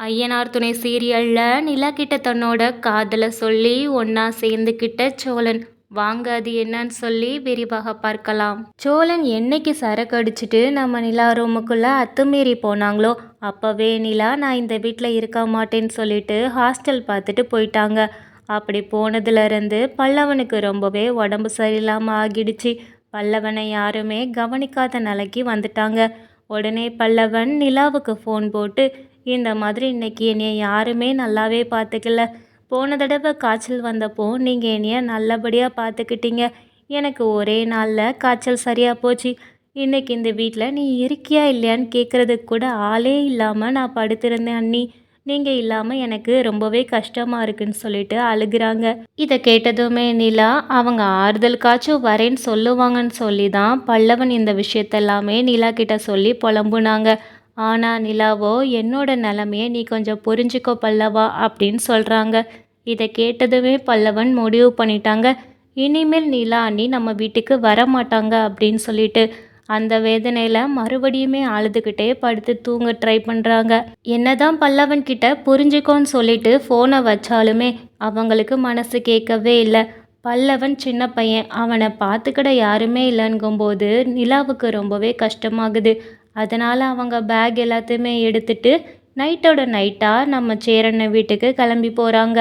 ஐயனார் துணை சீரியலில் நிலா கிட்ட தன்னோட காதலை சொல்லி ஒன்றா சேர்ந்துக்கிட்ட சோழன். வாங்க அது என்னன்னு சொல்லி விரிவாக பார்க்கலாம். சோழன் என்னைக்கு சரக்கு அடிச்சுட்டு நம்ம நிலா ரூமுக்குள்ளே அத்துமீறி போனாங்களோ அப்போவே நிலா நான் இந்த வீட்டில் இருக்க மாட்டேன்னு சொல்லிட்டு ஹாஸ்டல் பார்த்துட்டு போயிட்டாங்க. அப்படி போனதுலேருந்து பல்லவனுக்கு ரொம்பவே உடம்பு சரியில்லாமல் ஆகிடுச்சு. பல்லவனை யாருமே கவனிக்காத நிலைக்கு வந்துட்டாங்க. உடனே பல்லவன் நிலாவுக்கு ஃபோன் போட்டு இந்த மாதிரி இன்னைக்கு என்னைய யாருமே நல்லாவே பார்த்துக்கல. போன தடவை காய்ச்சல் வந்தப்போ நீங்கள் என்னைய நல்லபடியாக பார்த்துக்கிட்டீங்க. எனக்கு ஒரே நாளில் காய்ச்சல் சரியாக போச்சு. இன்னைக்கு இந்த வீட்டில் நீ இருக்கியா இல்லையான்னு கேட்குறதுக்கு கூட ஆளே இல்லாமல் நான் படுத்திருந்தேன் அண்ணி. நீங்கள் இல்லாமல் எனக்கு ரொம்பவே கஷ்டமாக இருக்குன்னு சொல்லிட்டு அழுகிறாங்க. இதை கேட்டதுமே நிலா அவங்க ஆறுதலுக்காச்சும் வரேன்னு சொல்லுவாங்கன்னு சொல்லி தான் பல்லவன் இந்த விஷயத்தெல்லாமே நிலா கிட்ட சொல்லி புலம்புனாங்க. ஆனால் நிலாவோ என்னோட நிலமையை நீ கொஞ்சம் புரிஞ்சுக்கோ பல்லவா அப்படின்னு சொல்கிறாங்க இதை கேட்டதுமே பல்லவன் முடிவு பண்ணிட்டாங்க. இனிமேல் நிலா அண்ணி நம்ம வீட்டுக்கு வர மாட்டாங்க அப்படின்னு சொல்லிட்டு அந்த வேதனையில் மறுபடியுமே அழுதுகிட்டே படுத்து தூங்க ட்ரை பண்ணுறாங்க என்னதான் பல்லவன் கிட்ட புரிஞ்சுக்கோன்னு சொல்லிட்டு ஃபோனை வச்சாலுமே அவங்களுக்கு மனசு கேட்கவே இல்லை. பல்லவன் சின்ன பையன். அவனை பார்த்துக்கிட யாருமே இல்லைங்கும்போது நிலாவுக்கு ரொம்பவே கஷ்டமாகுது. அதனால் அவங்க பேக் எல்லாத்தையுமே எடுத்துட்டு நைட்டோட நைட்டாக நம்ம சேரண்ண வீட்டுக்கு கிளம்பி போகிறாங்க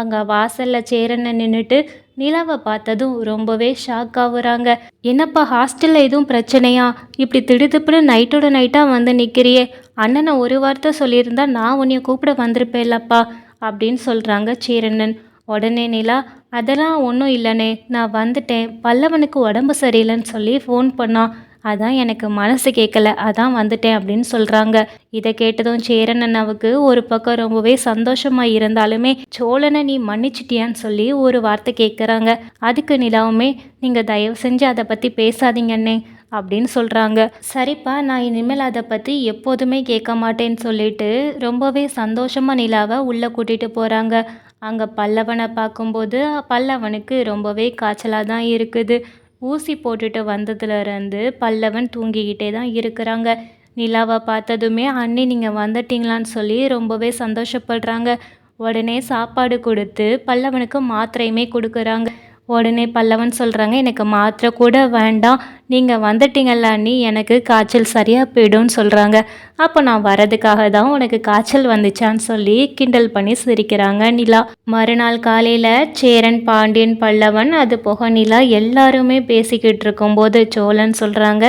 அங்கே வாசலில் சேரண்ணன் நின்றுட்டு நிலாவை பார்த்ததும் ரொம்பவே ஷாக் ஆகுறாங்க. என்னப்பா ஹாஸ்டலில் எதுவும் பிரச்சனையா? இப்படி திடுதிப்புன்னு நைட்டோட நைட்டாக வந்து நிற்கிறியே அண்ணனை ஒரு வார்த்தை சொல்லியிருந்தா நான் உன்னைய கூப்பிட வந்திருப்பேன்லப்பா அப்படின்னு சொல்கிறாங்க சேரண்ணன். உடனே நிலா அதெல்லாம் ஒன்றும் இல்லைனே நான் வந்துட்டேன். பல்லவனுக்கு உடம்பு சரியில்லைன்னு சொல்லி ஃபோன் பண்ணான் அதான் எனக்கு மனசு கேட்கல அதான் வந்துட்டேன் அப்படின்னு சொல்கிறாங்க இதை கேட்டதும் சேரன் அண்ணாவுக்கு ஒரு பக்கம் ரொம்பவே சந்தோஷமாக இருந்தாலுமே சோழனை நீ மன்னிச்சிட்டியான்னு சொல்லி ஒரு வார்த்தை கேட்குறாங்க அதுக்கு நிலாவுமே நீங்கள் தயவு செஞ்சு அதை பற்றி பேசாதீங்கண்ணே அப்படின்னு சொல்கிறாங்க சரிப்பா நான் இனிமேல் அதை பற்றி எப்போதுமே கேட்க மாட்டேன்னு சொல்லிட்டு ரொம்பவே சந்தோஷமாக நிலாவை உள்ளே கூட்டிகிட்டு போகிறாங்க அங்கே பல்லவனை பார்க்கும்போது பல்லவனுக்கு ரொம்பவே காய்ச்சலாக தான் இருக்குது. ஊசி போட்டுட்டு வந்ததுலேருந்து பல்லவன் தூங்கிக்கிட்டே தான் இருக்கிறாங்க. நிலாவை பார்த்ததுமே அண்ணி நீங்கள் வந்துட்டீங்களான்னு சொல்லி ரொம்பவே சந்தோஷப்படுறாங்க. உடனே சாப்பாடு கொடுத்து பல்லவனுக்கு மாத்திரையுமே கொடுக்குறாங்க. உடனே பல்லவன் சொல்கிறாங்க எனக்கு மாத்திரை கூட வேண்டாம். நீங்கள் வந்துட்டீங்கல்ல அண்ணி எனக்கு காய்ச்சல் சரியாக போயிடும்னு சொல்கிறாங்க அப்போ நான் வரதுக்காக தான் உனக்கு காய்ச்சல் வந்துச்சான்னு சொல்லி கிண்டல் பண்ணி சிரிக்கிறாங்க நிலா. மறுநாள் காலையில் சேரன் பாண்டியன் பல்லவன் அது போக நிலா எல்லாருமே பேசிக்கிட்டு இருக்கும்போது சோழன் சொல்கிறாங்க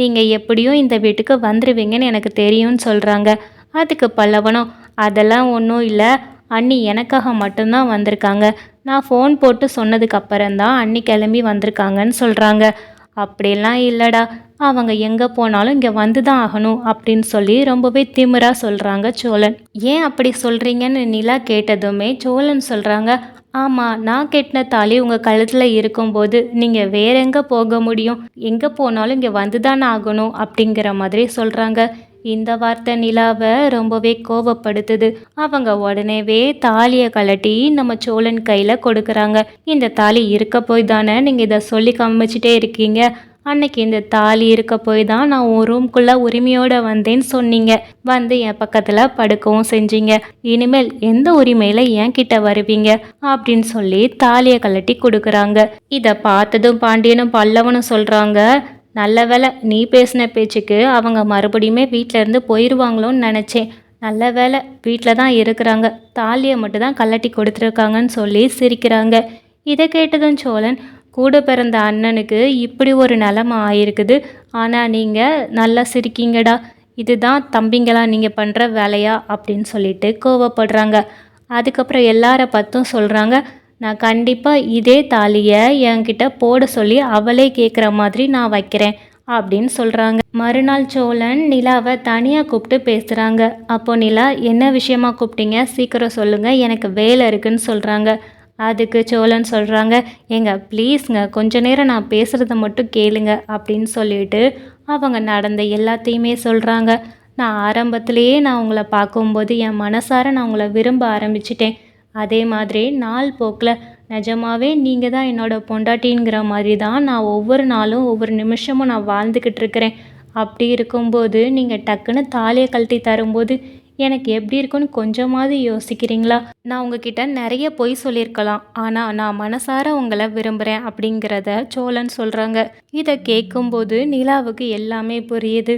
நீங்கள் எப்படியும் இந்த வீட்டுக்கு வந்துடுவீங்கன்னு எனக்கு தெரியும்னு சொல்கிறாங்க அதுக்கு பல்லவனும் அதெல்லாம் ஒன்றும் இல்லை. அண்ணி எனக்காக மட்டும்தான் வந்திருக்காங்க. நான் ஃபோன் போட்டு சொன்னதுக்கு தான் அன்னி கிளம்பி வந்திருக்காங்கன்னு சொல்கிறாங்க அப்படிலாம் இல்லைடா. அவங்க எங்கே போனாலும் இங்கே வந்து தான் ஆகணும் அப்படின்னு சொல்லி ரொம்பவே திமிராக சொல்கிறாங்க சோழன். ஏன் அப்படி சொல்கிறீங்கன்னு நிலா கேட்டதுமே சோழன் சொல்கிறாங்க ஆமாம் நான் கெட்டின தாலி உங்கள் கழுத்தில் இருக்கும்போது நீங்கள் வேற எங்கே போக முடியும்? எங்கே போனாலும் இங்கே வந்து தானே ஆகணும்? அப்படிங்கிற மாதிரி சொல்கிறாங்க இந்த வார்த்தை நிலாவை ரொம்பவே கோவப்படுத்துது. அவங்க உடனேவே தாலியை கலட்டி நம்ம சோழன் கையில் கொடுக்குறாங்க. இந்த தாலி இருக்க போய் தானே நீங்கள் இதை சொல்லி காமிச்சிட்டே இருக்கீங்க. அன்னைக்கு இந்த தாலி இருக்க போய் தான் நான் உன் ரூம்குள்ளே உரிமையோடு வந்தேன்னு சொன்னீங்க. வந்து என் பக்கத்தில் படுக்கவும் செஞ்சீங்க. இனிமேல் எந்த உரிமையில் என் கிட்ட வருவீங்க? அப்படின்னு சொல்லி தாலியை கலட்டி கொடுக்குறாங்க. இதை பார்த்ததும் பாண்டியனும் பல்லவனும் சொல்கிறாங்க நல்ல வேலை நீ பேசின பேச்சுக்கு அவங்க மறுபடியுமே வீட்டிலேருந்து போயிடுவாங்களோன்னு நினச்சேன். நல்ல வேலை வீட்டில் தான் இருக்கிறாங்க. தாலியை மட்டும் தான் கல்லட்டி கொடுத்துருக்காங்கன்னு சொல்லி சிரிக்கிறாங்க. இதை கேட்டதும் சோழன் கூட பிறந்த அண்ணனுக்கு இப்படி ஒரு நிலமை ஆயிருக்குது. ஆனால் நீங்கள் நல்லா சிரிக்கீங்கடா. இதுதான் தம்பிங்களா நீங்கள் பண்ணுற வேலையா? அப்படின்னு சொல்லிட்டு கோவப்படுறாங்க. அதுக்கப்புறம் எல்லார பற்றும் சொல்கிறாங்க நான் கண்டிப்பாக இதே தாலியை என்கிட்ட போட சொல்லி அவளே கேட்குற மாதிரி நான் வைக்கிறேன் அப்படின்னு சொல்கிறாங்க மறுநாள் சோழன் நிலாவை தனியாக கூப்பிட்டு பேசுகிறாங்க அப்போ நிலா என்ன விஷயமா கூப்பிட்டீங்க? சீக்கிரம் சொல்லுங்கள் எனக்கு வேலை இருக்குன்னு சொல்கிறாங்க அதுக்கு சோழன் சொல்கிறாங்க ஏங்க ப்ளீஸ்ங்க கொஞ்ச நேரம் நான் பேசுகிறத மட்டும் கேளுங்க அப்படின்னு சொல்லிட்டு அவங்க நடந்த எல்லாத்தையுமே சொல்கிறாங்க நான் ஆரம்பத்திலேயே நான் உங்களை பார்க்கும்போது என் மனசார நான் உங்களை விரும்ப ஆரம்பிச்சிட்டேன். அதே மாதிரி நாள் போக்கில் நிஜமாவே நீங்கள் தான் என்னோடய பொண்டாட்டிங்கிற மாதிரி தான் நான் ஒவ்வொரு நாளும் ஒவ்வொரு நிமிஷமும் நான் வாழ்ந்துக்கிட்டு இருக்கிறேன். அப்படி இருக்கும்போது நீங்கள் டக்குன்னு தாலியை கழட்டி தரும்போது எனக்கு எப்படி இருக்குன்னு கொஞ்சமாவது யோசிக்கிறீங்களா? நான் உங்ககிட்ட நிறைய பொய் சொல்லியிருக்கலாம். ஆனால் நான் மனசார உங்களை விரும்புகிறேன் அப்படிங்கிறத சோழன் சொல்கிறாங்க இதை கேட்கும்போது நிலாவுக்கு எல்லாமே புரியுது.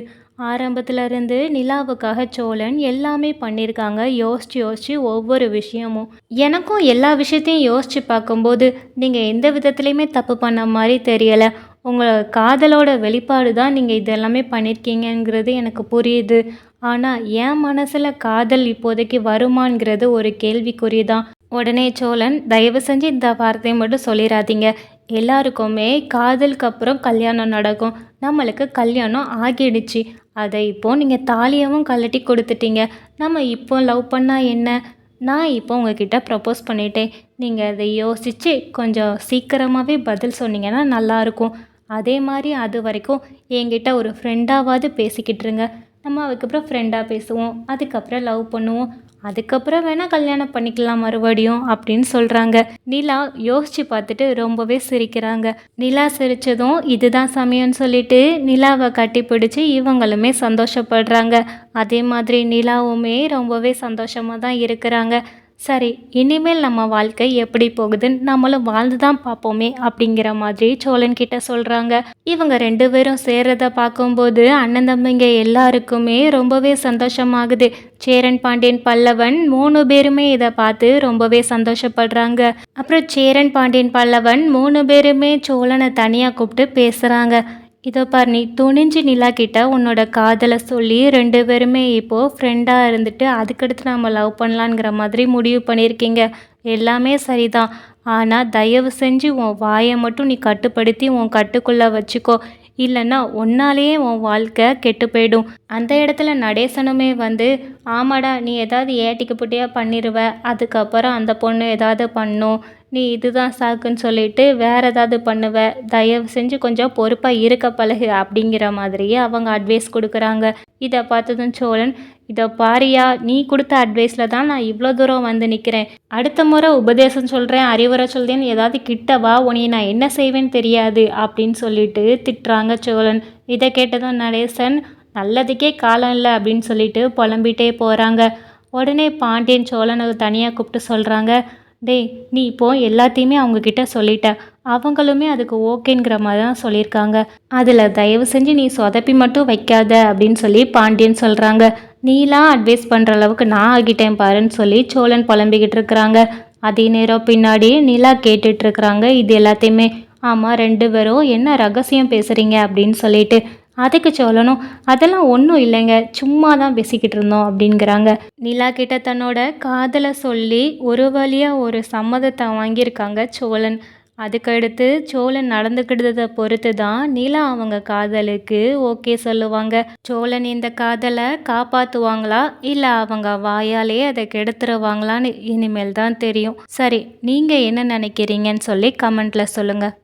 ஆரம்பத்துல இருந்து நிலாவுக்காக சோழன் எல்லாமே பண்ணியிருக்காங்க. யோசித்து யோசித்து ஒவ்வொரு விஷயமும். எனக்கும் எல்லா விஷயத்தையும் யோசித்து பார்க்கும்போது நீங்கள் எந்த விதத்துலையுமே தப்பு பண்ண மாதிரி தெரியலை. உங்கள் காதலோட வெளிப்பாடு தான் நீங்கள் இதெல்லாமே பண்ணியிருக்கீங்கங்கிறது எனக்கு புரியுது. ஆனால் என் மனசில் காதல் இப்போதைக்கு வருமாங்கிறது ஒரு கேள்விக்குறி தான் உடனே சோழன் தயவு செஞ்சு இந்த வார்த்தையை மட்டும் சொல்லிடாதீங்க. எல்லாருக்குமே காதலுக்கு அப்புறம் கல்யாணம் நடக்கும். நம்மளுக்கு கல்யாணம் ஆகிடுச்சு. அதை இப்போது நீங்கள் தாலியாகவும் கழட்டி கொடுத்துட்டீங்க. நம்ம இப்போ லவ் பண்ணால் என்ன? நான் இப்போ உங்ககிட்ட ப்ரப்போஸ் பண்ணிட்டேன். நீங்கள் அதை யோசித்து கொஞ்சம் சீக்கிரமாகவே பதில் சொன்னீங்கன்னா நல்லாயிருக்கும். அதே மாதிரி அது வரைக்கும் என்கிட்ட ஒரு ஃப்ரெண்டாவது பேசிக்கிட்டுருங்க நம்ம அதுக்கப்புறம் ஃப்ரெண்டாக பேசுவோம். அதுக்கப்புறம் லவ் பண்ணுவோம். அதுக்கப்புறம் வேணால் கல்யாணம் பண்ணிக்கலாம் மறுபடியும் அப்படின்னு சொல்கிறாங்க நிலா யோசித்து பார்த்துட்டு ரொம்பவே சிரிக்கிறாங்க. நிலா சிரித்ததும் இதுதான் சமயம்னு சொல்லிட்டு நிலாவை கட்டி பிடிச்சி இவங்களுமே சந்தோஷப்படுறாங்க. அதே மாதிரி நிலாவுமே ரொம்பவே சந்தோஷமாக தான் இருக்கிறாங்க. சரி இனிமேல் நம்ம வாழ்க்கை எப்படி போகுதுன்னு நம்மளும் வாழ்ந்து தான் பார்ப்போமே அப்படிங்கிற மாதிரி சோழன் கிட்ட சொல்கிறாங்க இவங்க ரெண்டு பேரும் சேர்றத பார்க்கும்போது அண்ணன் தம்பிங்க எல்லாருக்குமே ரொம்பவே சந்தோஷமாகுது. சேரன் பாண்டியன் பல்லவன் மூணு பேருமே இதை பார்த்து ரொம்பவே சந்தோஷப்படுறாங்க. அப்புறம் சேரன் பாண்டியன் பல்லவன் மூணு பேருமே சோழனை தனியாக கூப்பிட்டு பேசுகிறாங்க இதோ பார் நீ துணிஞ்சு நிலா கிட்ட உன்னோட காதலை சொல்லி ரெண்டு பேருமே இப்போது ஃப்ரெண்டாக இருந்துட்டு அதுக்கடுத்து நம்ம லவ் பண்ணலாங்கிற மாதிரி முடிவு பண்ணியிருக்கீங்க. எல்லாமே சரிதான். ஆனால் தயவு செஞ்சு உன் வாயை மட்டும் நீ கட்டுப்படுத்தி உன் கட்டுக்குள்ளே வச்சுக்கோ. இல்லைன்னா உன்னாலேயே உன் வாழ்க்கை கெட்டு போயிடும். அந்த இடத்துல நடேசனுமே வந்து ஆமாடா நீ ஏதாவது ஏட்டிக்கு புட்டியாக பண்ணிடுவ அதுக்கப்புறம் அந்த பொண்ணு ஏதாவது பண்ணும். நீ இதுதான் சாக்குன்னு சொல்லிட்டு வேறு ஏதாவது பண்ணுவ. தயவு செஞ்சு கொஞ்சம் பொறுப்பாக இருக்க பழகு அப்படிங்கிற மாதிரியே அவங்க அட்வைஸ் கொடுக்குறாங்க. இதை பார்த்ததும் சோழன் இதை பாரியா நீ கொடுத்த அட்வைஸில் தான் நான் இவ்வளோ தூரம் வந்து நிற்கிறேன் அடுத்த முறை உபதேசம் சொல்கிறேன் அறிவுரை சொல்கிறேன் ஏதாவது கிட்டவா உனையை நான் என்ன செய்வேன்னு தெரியாது அப்படின்னு சொல்லிட்டு திட்டுறாங்க சோழன். இதை கேட்டதும் நடேசன் நல்லதுக்கே காலம் இல்லை அப்படின்னு சொல்லிட்டு புலம்பிகிட்டே போகிறாங்க உடனே பாண்டியன் சோழனை தனியாக கூப்பிட்டு சொல்கிறாங்க டேய் நீ இப்போ எல்லாத்தையுமே அவங்கக்கிட்ட சொல்லிட்ட. அவங்களுமே அதுக்கு ஓகேங்கிற மாதிரி தான் சொல்லியிருக்காங்க. அதில் தயவு செஞ்சு நீ சொதப்பி மட்டும் வைக்காத அப்படின்னு சொல்லி பாண்டியன் சொல்கிறாங்க நீலாம் அட்வைஸ் பண்ணுற அளவுக்கு நான் ஆகிட்டேன் பாருன்னு சொல்லி சோழன் புலம்பிக்கிட்டு இருக்கிறாங்க. அதே நேரம் பின்னாடி நிலா கேட்டுட்ருக்குறாங்க இது எல்லாத்தையுமே. ஆமாம் ரெண்டு பேரும் என்ன ரகசியம் பேசுகிறீங்க அப்படின்னு சொல்லிட்டு அதுக்கு சொல்லணும். அதெல்லாம் ஒன்றும் இல்லைங்க. சும்மா தான் பேசிக்கிட்டு இருந்தோம் அப்படிங்கிறாங்க. நிலா கிட்ட தன்னோட காதலை சொல்லி ஒரு வழியாக ஒரு சம்மதத்தை வாங்கியிருக்காங்க சோழன். அதுக்கடுத்து சோழன் நடந்துக்கிட்டதை பொறுத்து தான் நிலா அவங்க காதலுக்கு ஓகே சொல்லுவாங்க. சோழன் இந்த காதலை காப்பாற்றுவாங்களா இல்லை அவங்க வாயாலே அதை கெடுத்துருவாங்களான்னு இனிமேல் தான் தெரியும். சரி நீங்கள் என்ன நினைக்கிறீங்கன்னு சொல்லி கமெண்ட்டில் சொல்லுங்கள்